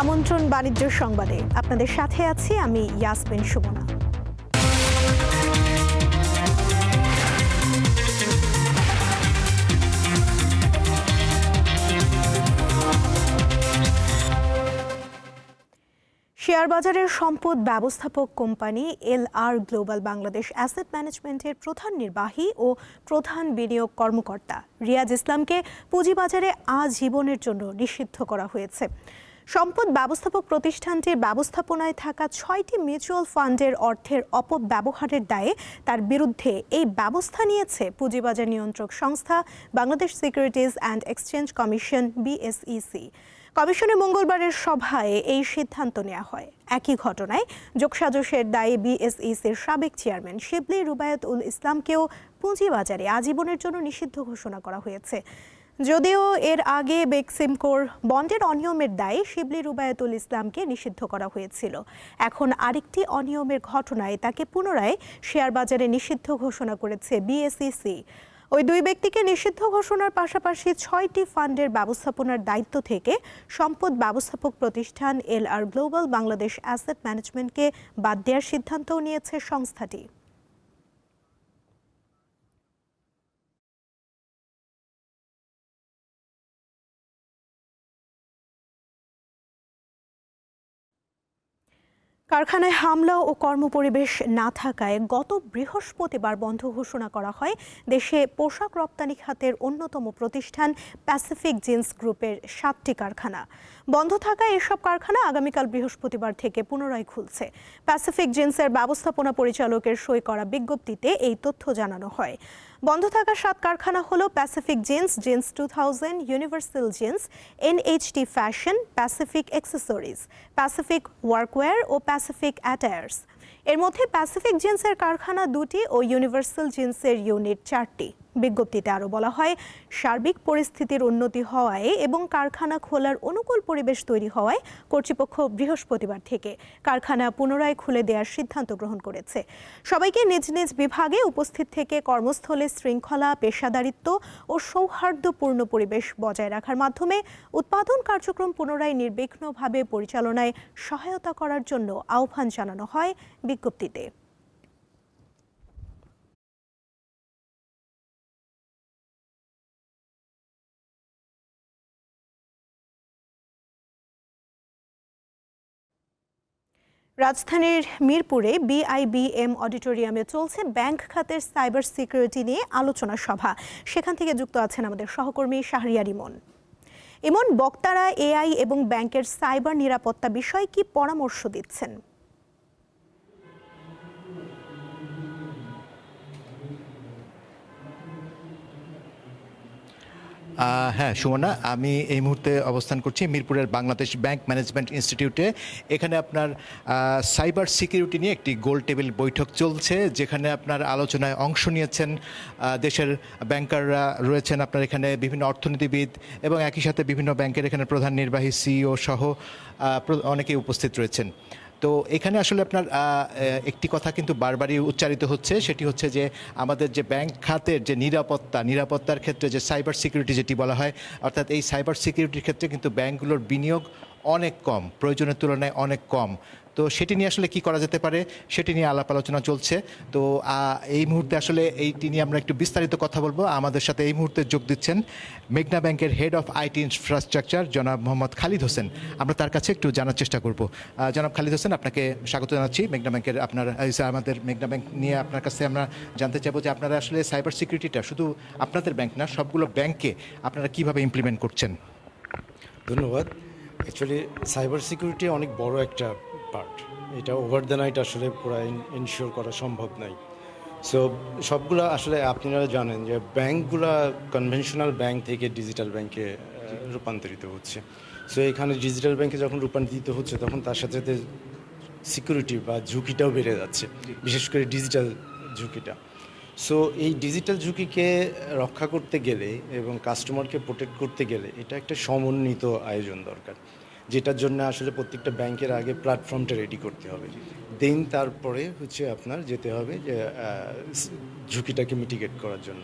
আমন্ত্রণ বাণিজ্য সংবাদে। আপনাদের সাথে আছি আমি ইয়াসমিন সুমনা। শেয়ার বাজারের সম্পদ ব্যবস্থাপক company L R global Bangladesh asset ম্যানেজমেন্টের প্রধান নির্বাহী ও প্রধান বিনিয়োগ কর্মকর্তা রিয়াজ ইসলামকে পুঁজিবাজারে আজীবনের জন্য নিষিদ্ধ করা হয়েছে। সম্পদ ব্যবস্থাপক প্রতিষ্ঠানটির ব্যবস্থাপনায় থাকা ছয়টি মিউচুয়াল ফান্ডের অর্থের অপব্যবহারের দায়ে তার বিরুদ্ধে এই ব্যবস্থা নিয়েছে পুঁজিবাজার নিয়ন্ত্রক সংস্থা, Bangladesh securities and exchange commission, BSEC. কমিশনের মঙ্গলবারের সভায় এই সিদ্ধান্ত নেওয়া হয়। একই ঘটনায় যোগসাজশের দায়ে বিএসইসির সাবেক চেয়ারম্যান শিবলি রুবায়ত উল ইসলামকেও পুঁজিবাজারে আজীবনের জন্য নিষিদ্ধ ঘোষণা করা হয়েছে। যদিও এর আগে বেক্সিমকোর বন্ডের অনিয়মের দায়ে শিবলি রুবায়তুল ইসলামকে নিষিদ্ধ করা হয়েছিল। এখন আরেকটি অনিয়মের ঘটনায় তাকে পুনরায় শেয়ার বাজারে নিষিদ্ধ ঘোষণা করেছে বিএসইসি। ওই দুই ব্যক্তিকে নিষিদ্ধ ঘোষণার পাশাপাশি ছয়টি ফান্ডের ব্যবস্থাপনার দায়িত্ব থেকে সম্পদ ব্যবস্থাপক প্রতিষ্ঠান L R global Bangladesh asset ম্যানেজমেন্টকে বাদ দেওয়ার সিদ্ধান্তও নিয়েছে সংস্থাটি। কারখানায় হামলা ও কর্মপরিবেশ না থাকায় গত বৃহস্পতিবার বন্ধ ঘোষণা করা হয়। দেশে পোশাক রপ্তানি খাতের অন্যতম প্রতিষ্ঠান প্যাসিফিক জিন্স গ্রুপের সাতটি কারখানা। বন্ধ থাকায় এসব কারখানা আগামীকাল বৃহস্পতিবার থেকে পুনরায় খুলছে। প্যাসিফিক জিন্সের ব্যবস্থাপনা পরিচালকের সই করা বিজ্ঞপ্তিতে এই তথ্য জানানো হয়। বন্ধ থাকা সাত কারখানা হলো Pacific jeans jeans two thousand universal jeans NHT fashion Pacific accessories Pacific workwear ও প্যাসিফিক অ্যাটায়ার্স এর মধ্যে প্যাসিফিক জিন্সের কারখানা দুটি ও ইউনিভার্সাল জিন্সের ইউনিট চারটি। বিজ্ঞপ্তিতে আরও বলা হয়, সার্বিক পরিস্থিতির উন্নতি হওয়ায় এবং কারখানা খোলার অনুকূল পরিবেশ তৈরি হওয়ায় কর্তৃপক্ষ বৃহস্পতিবার থেকে কারখানা পুনরায় খুলে দেওয়ার সিদ্ধান্ত গ্রহণ করেছে। সবাইকে নিজ নিজ বিভাগে উপস্থিত থেকে কর্মস্থলে শৃঙ্খলা, পেশাদারিত্ব ও সৌহার্দ্যপূর্ণ পরিবেশ বজায় রাখার মাধ্যমে উৎপাদন কার্যক্রম পুনরায় নির্বিঘ্নভাবে পরিচালনায় সহায়তা করার জন্য আহ্বান জানানো হয় বিজ্ঞপ্তিতে। রাজধানীর মিরপুরে বিআইবিএম অডিটোরিয়ামে চলছে ব্যাংক খাতের সাইবার সিকিউরিটি নিয়ে আলোচনা সভা। সেখান থেকে যুক্ত আছেন আমাদের সহকর্মী শাহরিয়ার ইমন ইমন, বক্তারা এআই এবং ব্যাংকের সাইবার নিরাপত্তা বিষয়ে কি পরামর্শ দিচ্ছেন? হ্যাঁ সুমনা, আমি এই মুহূর্তে অবস্থান করছি মিরপুরের বাংলাদেশ ব্যাংক ম্যানেজমেন্ট ইনস্টিটিউটে। এখানে আপনার সাইবার সিকিউরিটি নিয়ে একটি গোল টেবিল বৈঠক চলছে, যেখানে আপনার আলোচনায় অংশ নিয়েছেন দেশের ব্যাংকাররা রয়েছেন আপনার এখানে বিভিন্ন অর্থনীতিবিদ এবং একই সাথে বিভিন্ন ব্যাংকের এখানে প্রধান নির্বাহী, সিইও সহ অনেকেই উপস্থিত রয়েছেন। তো এখানে আসলে আপনার একটি কথা কিন্তু বারবারই উচ্চারিত হচ্ছে, সেটি হচ্ছে যে আমাদের যে ব্যাংক খাতের যে নিরাপত্তা, নিরাপত্তার ক্ষেত্রে যে সাইবার সিকিউরিটি যেটি বলা হয়, অর্থাৎ এই সাইবার সিকিউরিটির ক্ষেত্রে কিন্তু ব্যাংকগুলোর বিনিয়োগ অনেক কম, প্রয়োজনের তুলনায় অনেক কম। তো সেটি নিয়ে আসলে কি করা যেতে পারে, সেটি নিয়ে আলাপ আলোচনা চলছে। তো এই মুহূর্তে আসলে এইটি নিয়ে আমরা একটু বিস্তারিত কথা বলব। আমাদের সাথে এই মুহূর্তে যোগ দিচ্ছেন মেঘনা ব্যাংকের হেড অফ আইটি ইনফ্রাস্ট্রাকচার জনাব মোহাম্মদ খালিদ হোসেন। আমরা তার কাছে একটু জানার চেষ্টা করব। জনাব খালিদ হোসেন, আপনাকে স্বাগত জানাচ্ছি। মেঘনা ব্যাংকের আপনার আমাদের মেঘনা ব্যাংক নিয়ে আপনার কাছে আমরা জানতে চাইব যে আপনারা আসলে সাইবার সিকিউরিটিটা শুধু আপনাদের ব্যাংক না, সবগুলো ব্যাংকে আপনারা কীভাবে ইমপ্লিমেন্ট করছেন? ধন্যবাদ। অ্যাকচুয়ালি সাইবার সিকিউরিটি অনেক বড় একটা পার্ট এটা ওভার দ্য নাইট আসলে পুরো ইনশিওর করা সম্ভব নয় সো সবগুলো আসলে আপনারা জানেন যে ব্যাংকগুলো কনভেনশনাল ব্যাংক থেকে ডিজিটাল ব্যাংকে রূপান্তরিত হচ্ছে। সো এখানে ডিজিটাল ব্যাংকে যখন রূপান্তরিত হচ্ছে, তখন তার সাথে সাথে সিকিউরিটি বা ঝুঁকিটাও বেড়ে যাচ্ছে, বিশেষ করে ডিজিটাল ঝুঁকিটা। সো এই ডিজিটাল ঝুঁকিকে রক্ষা করতে গেলে এবং কাস্টমারকে প্রোটেক্ট করতে গেলে এটা একটা সমন্বিত আয়োজন দরকার। যেটার জন্য আসলে প্রত্যেকটা ব্যাংকের আগে প্ল্যাটফর্মটা রেডি করতে হবে। দেন তারপরে হচ্ছে আপনার যেতে হবে যে ঝুঁকিটাকে মিটিগেট করার জন্য।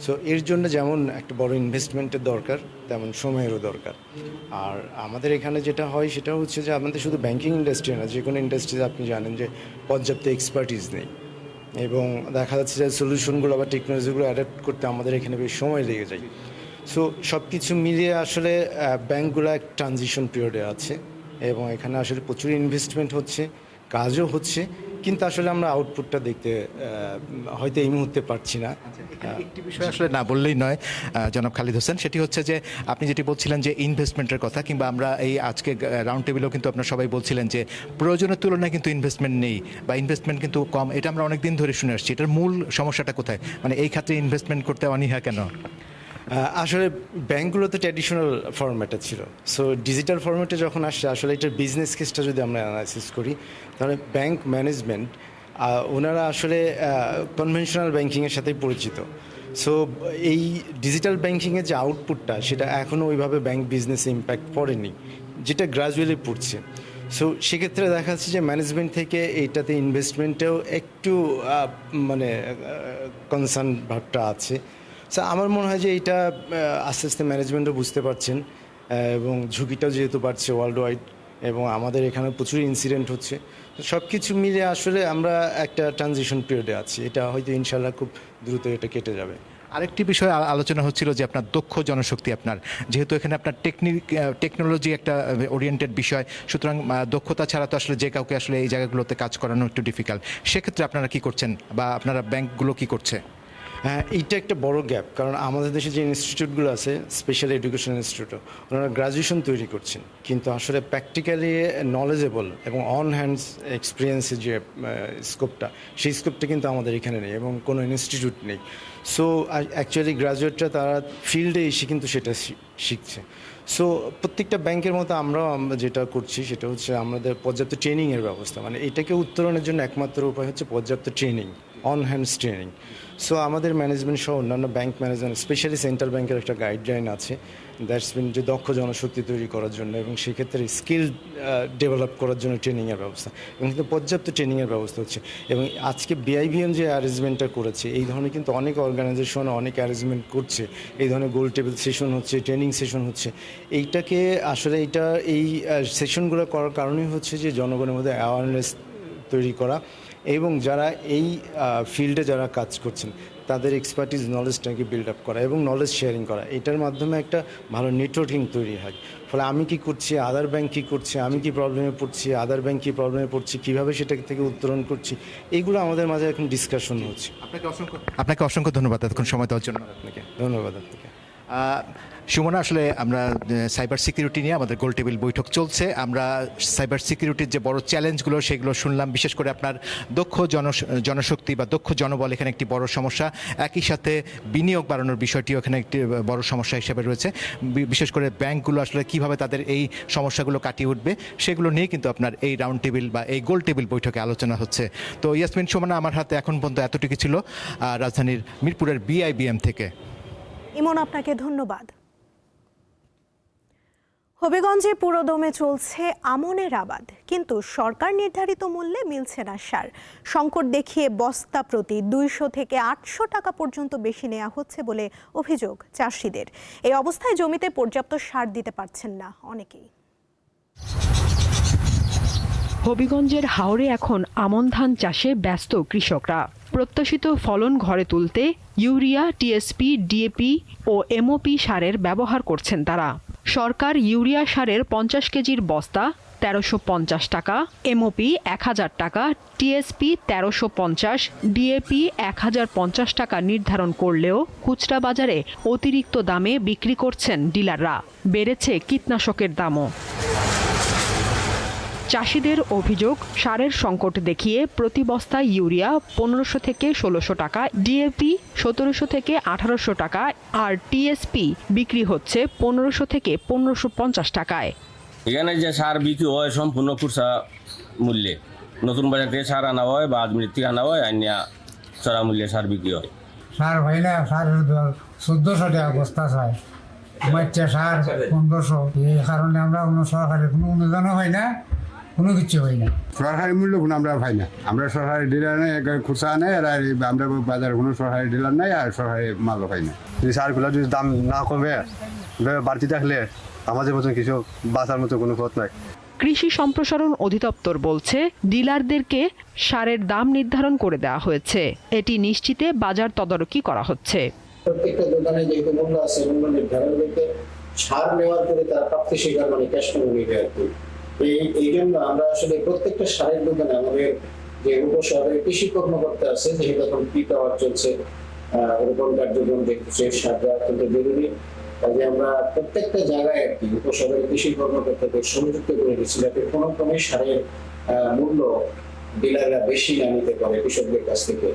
সো এর জন্য যেমন একটা বড় ইনভেস্টমেন্টের দরকার, তেমন সময়েরও দরকার। আর আমাদের এখানে যেটা হয়, সেটা হচ্ছে যে আমাদের শুধু ব্যাংকিং ইন্ডাস্ট্রি না যে কোনো ইন্ডাস্ট্রিতে আপনি জানেন যে পর্যাপ্ত এক্সপার্টিস নেই। এবং দেখা যাচ্ছে যে সলিউশনগুলো বা টেকনোলজিগুলো অ্যাডাপ্ট করতে আমাদের এখানে বেশ সময় লেগে যায়। সো সব কিছু মিলিয়ে আসলে ব্যাংকগুলো এক ট্রানজিশন পিরিয়ডে আছে এবং এখানে আসলে প্রচুর ইনভেস্টমেন্ট হচ্ছে কাজও হচ্ছে কিন্তু আসলে আমরা আউটপুটটা দেখতে হয়তো এই মুহূর্তে পারছি না। একটি বিষয় আসলে না বললেই নয় জনাব খালিদ হোসেন সেটি হচ্ছে যে আপনি যেটি বলছিলেন যে ইনভেস্টমেন্টের কথা কিংবা আমরা এই আজকে রাউন্ড টেবিলেও কিন্তু আপনারা সবাই বলছিলেন যে প্রয়োজনের তুলনায় কিন্তু ইনভেস্টমেন্ট নেই বা ইনভেস্টমেন্ট কিন্তু কম এটা আমরা অনেক দিন ধরে শুনে আসছি এটার মূল সমস্যাটা কোথায়? মানে এই ক্ষেত্রে ইনভেস্টমেন্ট করতে অনীহা কেন? আসলে ব্যাংকগুলোতে ট্র্যাডিশনাল ফরম্যাটে ছিল। সো ডিজিটাল ফরম্যাটে যখন আসছে, আসলে এটার বিজনেস কেসটা যদি আমরা অ্যানালাইসিস করি, তাহলে ব্যাংক ম্যানেজমেন্ট ওনারা আসলে কনভেনশনাল ব্যাংকিংয়ের সাথেই পরিচিত। সো এই ডিজিটাল ব্যাংকিংয়ের যে আউটপুটটা সেটা এখনও ওইভাবে ব্যাংক বিজনেসে ইম্প্যাক্ট পড়েনি, যেটা গ্রাজুয়ালি পড়ছে। সো সেক্ষেত্রে দেখা যাচ্ছে যে ম্যানেজমেন্ট থেকে এইটাতে ইনভেস্টমেন্টেও একটু মানে কনসার্ন ভাবটা আছে। সো আমার মনে হয় যে এটা আস্তে আস্তে ম্যানেজমেন্টও বুঝতে পারছেন এবং ঝুঁকিটাও যেহেতু বাড়ছে ওয়ার্ল্ড ওয়াইড এবং আমাদের এখানে প্রচুর ইনসিডেন্ট হচ্ছে। সব কিছু মিলে আসলে আমরা একটা ট্রানজিশন পিরিয়ডে আছি। এটা হয়তো ইনশাল্লাহ খুব দ্রুত এটা কেটে যাবে। আরেকটি বিষয় আলোচনা হচ্ছিল যে আপনার দক্ষ জনশক্তি আপনার। যেহেতু এখানে আপনার টেকনিক টেকনোলজি একটা ওরিয়েন্টেড বিষয়, সুতরাং দক্ষতা ছাড়া তো আসলে যে কাউকে আসলে এই জায়গাগুলোতে কাজ করানো একটু ডিফিকাল্ট সেক্ষেত্রে আপনারা কি করছেন বা আপনারা ব্যাংকগুলো কি করছে? এইটা একটা বড় গ্যাপ কারণ আমাদের দেশে যে ইনস্টিটিউটগুলো আছে স্পেশাল এডুকেশন ইনস্টিটিউট ওনারা গ্রাজুয়েশন তৈরি করছেন। কিন্তু আসলে প্র্যাকটিক্যালি নলেজেবল এবং অন হ্যান্ডস এক্সপিরিয়েন্সের যে স্কোপটা সেই স্কোপটা কিন্তু আমাদের এখানে নেই এবং কোনো ইনস্টিটিউট নেই। সো অ্যাকচুয়ালি গ্রাজুয়েটরা তারা ফিল্ডে এসে কিন্তু সেটা শিখছে। সো প্রত্যেকটা ব্যাংকের মতো আমরাও আমরা যেটা করছি, সেটা হচ্ছে আমাদের পর্যাপ্ত ট্রেনিংয়ের ব্যবস্থা। মানে এটাকে উত্তরণের জন্য একমাত্র উপায় হচ্ছে পর্যাপ্ত training on hands training so আমাদের ম্যানেজমেন্ট সহ অন্যান্য ব্যাংক ম্যানেজমেন্ট স্পেশালি সেন্ট্রাল ব্যাংকের একটা গাইডলাইন আছে দ্যাটস মিন যে দক্ষ জনশক্তি তৈরি করার জন্য এবং সেক্ষেত্রে স্কিল ডেভেলপ করার জন্য ট্রেনিংয়ের ব্যবস্থা। এবং কিন্তু পর্যাপ্ত ট্রেনিংয়ের ব্যবস্থা হচ্ছে। এবং আজকে বিআইভিএম যে অ্যারেঞ্জমেন্টটা করেছে, এই ধরনের কিন্তু অনেক অর্গানাইজেশন অনেক অ্যারেঞ্জমেন্ট করছে। এই ধরনের গোল টেবিল সেশন হচ্ছে ট্রেনিং সেশন হচ্ছে। এইটাকে আসলে এটা এই সেশনগুলো করার কারণেই হচ্ছে যে জনগণের মধ্যে অ্যাওয়ারনেস তৈরি করা এবং যারা এই ফিল্ডে যারা কাজ করছেন তাদের এক্সপার্টিস নলেজটাকে বিল্ড আপ করা এবং নলেজ শেয়ারিং করা। এটার মাধ্যমে একটা ভালো নেটওয়ার্কিং তৈরি হয়। ফলে আমি কি করছি আদার ব্যাংক কী করছে আমি কি প্রবলেমে পড়ছি আদার ব্যাংক কী প্রবলেমে পড়ছি কীভাবে সেটা থেকে উত্তরণ করছি এইগুলো আমাদের মাঝে এখন ডিসকাশন হচ্ছে। আপনাকে অসংখ্য আপনাকে অসংখ্য ধন্যবাদ এতক্ষণ সময় দেওয়ার জন্য। আপনাকে ধন্যবাদ আপনাকে। সুমনা, আসলে আমরা সাইবার সিকিউরিটি নিয়ে আমাদের গোল টেবিল বৈঠক চলছে। আমরা সাইবার সিকিউরিটির যে বড় চ্যালেঞ্জগুলো সেগুলো শুনলাম। বিশেষ করে আপনার দক্ষ জন, জনশক্তি বা দক্ষ জনবল এখানে একটি বড় সমস্যা। একই সাথে বিনিয়োগ বাড়ানোর বিষয়টিও এখানে একটি বড় সমস্যা হিসেবে রয়েছে। বিশেষ করে ব্যাংকগুলো আসলে কীভাবে তাদের এই সমস্যাগুলো কাটিয়ে উঠবে, সেগুলো নিয়ে কিন্তু আপনার এই রাউন্ড টেবিল বা এই গোল টেবিল বৈঠকে আলোচনা হচ্ছে। তো ইয়াসমিন, সুমনা, আমার হাতে এখন পর্যন্ত এতটুকু ছিল। রাজধানীর মিরপুরের বিআইবিএম থেকে। ইমন, আপনাকে ধন্যবাদ। হবিগঞ্জে পুরোদমে চলছে আমনের আবাদ, কিন্তু সরকার নির্ধারিত মূল্যে মিলছে না সার। সংকট দেখিয়ে বস্তা প্রতি দুইশো থেকে আটশো টাকা পর্যন্ত বেশি নেওয়া হচ্ছে বলে অভিযোগ চাষিদের। এই অবস্থায় জমিতে পর্যাপ্ত সার দিতে পারছেন না অনেকেই। হবিগঞ্জের হাওরে এখন আমন ধান চাষে ব্যস্ত কৃষকরা। প্রত্যাশিত ফলন ঘরে তুলতে ইউরিয়া, টিএসপি, ডিএপি ও এমওপি সারের ব্যবহার করছেন তারা। সরকার ইউরিয়া সারের পঞ্চাশ কেজির বস্তা তেরোশো পঞ্চাশ টাকা এমওপি এক হাজার টাকা টিএসপি তেরোশো পঞ্চাশ ডিএপি এক হাজার পঞ্চাশ টাকা নির্ধারণ করলেও খুচরা বাজারে অতিরিক্ত দামে বিক্রি করছেন ডিলাররা। বেড়েছে কীটনাশকের দামও। চাষিদের অভিযোগ সারের সংকট দেখিয়ে প্রতি বস্তায় ইউরিয়া পনেরোশো থেকে ষোলোশো টাকা ডিএপি সতেরোশো থেকে আঠারোশো টাকা আর টিএসপি বিক্রি হচ্ছে পনেরোশো থেকে পনেরোশো পঞ্চাশ টাকায়। এখানে যে সার বিক্রি হয় সম্পূর্ণ খুচরা মূল্যে। নতুন বাজার থেকে সার আনা হয় বা আদমির থেকে আনা হয় আনিয়া চড়া মূল্যে সার বিক্রি হয়। সার হয় না সার চোদ্দশো টাকা বস্তা চাই মাইটা সার পনেরোশো এই কারণে আমরা কোনো সরকারের কোনো অনুদানও হয় না। কোনো কিছু হয় না সরকারি মূল্য কোনো আমরা পাই না। আমরা সরকারি ডিলার নেই খুচরা নেই আর আমরা বাজারে কোনো সরকারি ডিলার নাই আর সরকারি মালও পাই না। যদি সারগুলো যদি দাম না কমে বাড়তি থাকলে আমাদের মতন কিছু বাঁচার মতো কোনো পথ নাই। কৃষি সম্প্রসারণ অধিদপ্তর বলছে ডিলারদেরকে সারের দাম নির্ধারণ করে দেওয়া হয়েছে। এটি নিশ্চিতে বাজার তদারকি করা হচ্ছে। প্রত্যেকটা দোকানে যেহেতু মূল্য আছে মূল্য নির্ধারণ করতে সার নেওয়ার পরে তার প্রাপ্তি স্বীকার মানে ক্যাশ আর এই জন্য আমরা আসলে প্রত্যেকটা সারের দোকানে আমাদের যে উপশহরে কৃষি কর্মকর্তা আছে যেহেতু এখন পাওয়ার চলছে রোপণ কার্যক্রম দেখতেছে, সার দেওয়া অত্যন্ত জরুরি। কাজে আমরা প্রত্যেকটা জায়গায় আর কি উপশহরের কৃষি কর্মকর্তাদের সংযুক্ত করে দিচ্ছি যাতে কোনো সারের মূল্য ডিলাররা বেশি না নিতে পারে কৃষকদের কাছ থেকে।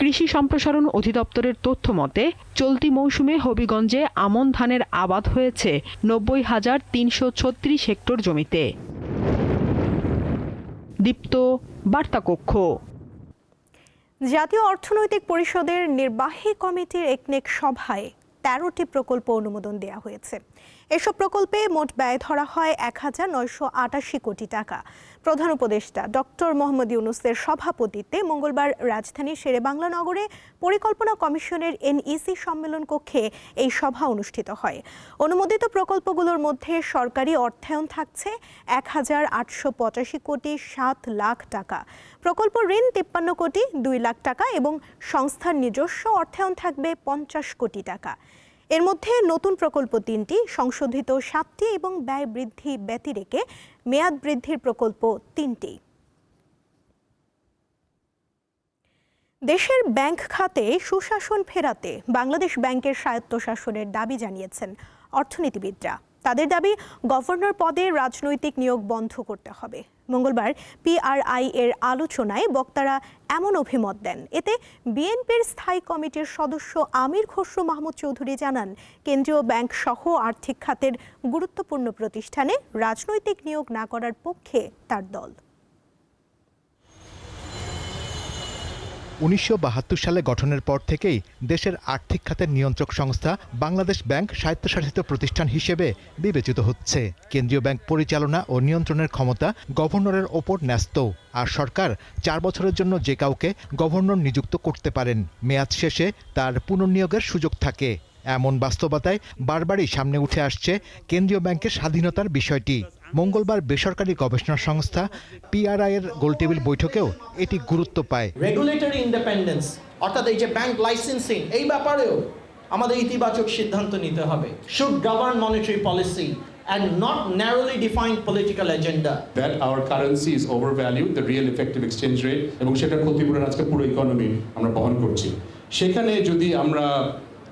কৃষি সম্প্রসারণ অধিদপ্তরের তথ্য মতে, চলতি মৌসুমে হবিগঞ্জে আমন ধানের আবাদ হয়েছে নব্বই হাজার তিনশো ছত্রিশ হেক্টর জমিতে। দীপ্ত বার্তাকক্ষ। জাতীয় অর্থনৈতিক পরিষদের নির্বাহী কমিটির একনেক সভায় তেরোটি প্রকল্প অনুমোদন দেওয়া হয়েছে। এসব প্রকল্পে মোট ব্যয় ধরা হয় এক হাজার নয়শো আটাশি কোটি টাকা। প্রধান উপদেষ্টা ডক্টর মোহাম্মদ ইউনুসের সভাপতিত্বে মঙ্গলবার রাজধানীর শেরেবাংলা নগরে পরিকল্পনা কমিশনের এনইসি সম্মেলন কক্ষে এই সভা অনুষ্ঠিত হয়। অনুমোদিত প্রকল্পগুলোর মধ্যে সরকারি অর্থায়ন থাকছে এক হাজার আটশো পঁচাশি কোটি সাত লাখ টাকা। প্রকল্প ঋণ তিপ্পান্ন কোটি দুই লাখ টাকা এবং সংস্থার নিজস্ব অর্থায়ন থাকবে পঞ্চাশ কোটি টাকা। এর মধ্যে নতুন প্রকল্প তিনটি, সংশোধিত সাতটি এবং ব্যয় বৃদ্ধি ব্যতিরেকে মেয়াদ বৃদ্ধির প্রকল্প তিনটি। দেশের ব্যাংক খাতে সুশাসন ফেরাতে বাংলাদেশ ব্যাংকের স্বায়ত্তশাসনের দাবি জানিয়েছেন অর্থনীতিবিদরা। তাদের দাবি, গভর্নর পদে রাজনৈতিক নিয়োগ বন্ধ করতে হবে। মঙ্গলবার পিআরআই এর আলোচনায় বক্তারা এমন অভিমত দেন। এতে বিএনপির স্থায়ী কমিটির সদস্য আমির খসরু মাহমুদ চৌধুরী জানান, কেন্দ্রীয় ব্যাংক সহ আর্থিক খাতের গুরুত্বপূর্ণ প্রতিষ্ঠানে রাজনৈতিক নিয়োগ না করার পক্ষে তার দল। উনিশশো বাহাত্তর সালে গঠনের পর থেকেই দেশের আর্থিক খাতের নিয়ন্ত্রক সংস্থা বাংলাদেশ ব্যাংক স্বায়ত্তশাসিত প্রতিষ্ঠান হিসেবে বিবেচিত হচ্ছে। কেন্দ্রীয় ব্যাংক পরিচালনা ও নিয়ন্ত্রণের ক্ষমতা গভর্নরের ওপর ন্যস্ত, আর সরকার চার বছরের জন্য যে কাউকে গভর্নর নিযুক্ত করতে পারেন, মেয়াদ শেষে তার পুনর্নিয়োগের সুযোগ থাকে। এমন বাস্তবতায় বারবারই সামনে উঠে আসছে কেন্দ্রীয় ব্যাংকের স্বাধীনতার বিষয়টি। মঙ্গলবার বেসরকারি গবেষণা সংস্থা পিআরআই এর গোলটেবিল বৈঠকেও এটি গুরুত্ব পায়। রেগুলেটরি ইন্ডিপেন্ডেন্স অর্থাৎ এই যে ব্যাংক লাইসেন্সিং এই ব্যাপারেও আমাদের ইতিবাচক সিদ্ধান্ত নিতে হবে। Should govern monetary policy and not narrowly defined political agenda that our currency is overvalued, the real effective exchange rate, এবং সেটা ক্ষতিপূরণ আজকে পুরো ইকোনমি আমরা বহন করছি। সেখানে যদি আমরা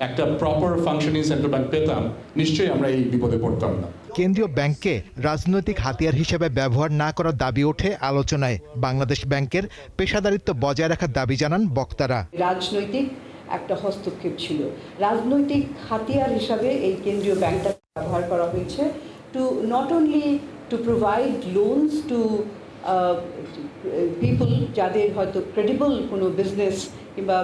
একটা প্রপার ফাংশনিং সেন্ট্রাল ব্যাংক পেতাম নিশ্চয়ই আমরা এই বিপদে পড়তাম না। কেন্দ্রীয় ব্যাংককে রাজনৈতিক হাতিয়ার হিসেবে ব্যবহার না করার দাবি ওঠে আলোচনায়। বাংলাদেশ ব্যাংকের পেশাদারিত্ব বজায় রাখার দাবি জানান বক্তারা। রাজনৈতিক একটা হস্তক্ষেপ ছিল। রাজনৈতিক হাতিয়ার হিসাবে এই কেন্দ্রীয় ব্যাংকটা ব্যবহার করা হয়েছে to not only to provide loans to people যাদের হয়তো ক্রেডিবল কোনো বিজনেস কিংবা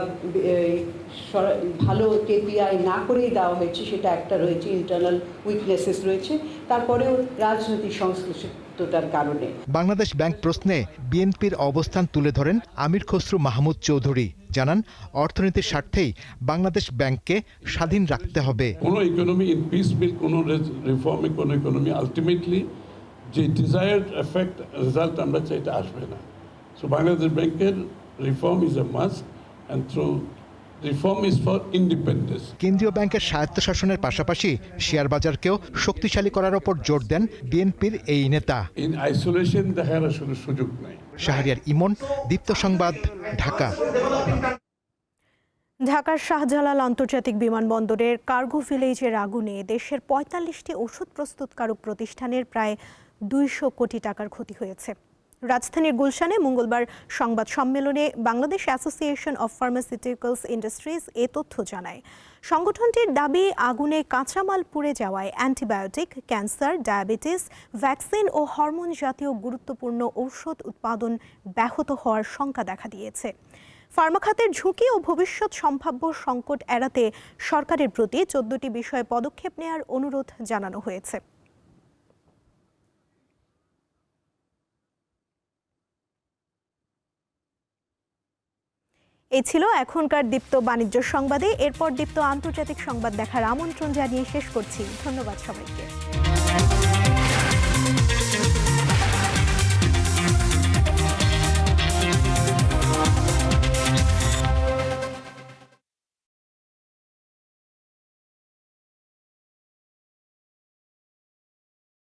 ভালো কেপিআই না করেই দেওয়া হয়েছে সেটা একটা রয়েছে ইন্টারনাল উইকনেসেস রয়েছে তারপরেও রাজনৈতিক সংশ্লিষ্টতার কারণে। বাংলাদেশ ব্যাংক প্রশ্নে বিএনপির অবস্থান তুলে ধরেন আমির খসরু মাহমুদ চৌধুরী। জানান অর্থনীতির স্বার্থেই বাংলাদেশ ব্যাংককে স্বাধীন রাখতে হবে। কোনো ইকোনমি ইন পিস বিল কোনো রিফর্মে কোনো ইকোনমি আলটিমেটলি যে ডিজায়ার্ড এফেক্ট রেজাল্ট আমরা চাই এটা আসবে না। সো বাংলাদেশ ব্যাংকের reform is a must and through reform is for independence কেন্দ্রীয় ব্যাংকের স্বায়ত্তশাসনের পাশাপাশি শেয়ার বাজারকেও শক্তিশালী করার ওপর জোর দেন বিএনপির এই নেতা। ইন আইসোলেশন দেখার আসলে সুযোগ নাই। শাহরিয়ার ইমন দীপ্ত সংবাদ ঢাকা। ঢাকার শাহজালাল আন্তর্জাতিক বিমানবন্দরের কার্গো ভিলেজের আগুনে দেশের পঁয়তাল্লিশটি ওষুধ প্রস্তুতকারক প্রতিষ্ঠানের প্রায় দুইশো কোটি টাকার ক্ষতি হয়েছে। রাজধানীর গুলশানে মঙ্গলবার সংবাদ সম্মেলনে Bangladesh association of pharmaceuticals industries এ তথ্য জানায়। সংগঠনটির দাবি, আগুনে কাঁচামাল পুড়ে যাওয়ায় অ্যান্টিবায়োটিক, ক্যান্সার, ডায়াবেটিস, ভ্যাকসিন ও হরমোন জাতীয় গুরুত্বপূর্ণ ঔষধ উৎপাদন ব্যাহত হওয়ার শঙ্কা দেখা দিয়েছে। ফার্মা খাতের ঝুঁকি ও ভবিষ্যৎ সম্ভাব্য সংকট এড়াতে সরকারের প্রতি চোদ্দটি বিষয়ে পদক্ষেপ নেয়ার অনুরোধ জানানো হয়েছে। এই ছিল এখনকার দীপ্ত বাণিজ্য সংবাদে। এরপর দীপ্ত আন্তর্জাতিক সংবাদ দেখার আমন্ত্রণ জানিয়ে শেষ করছি। ধন্যবাদ সবাইকে।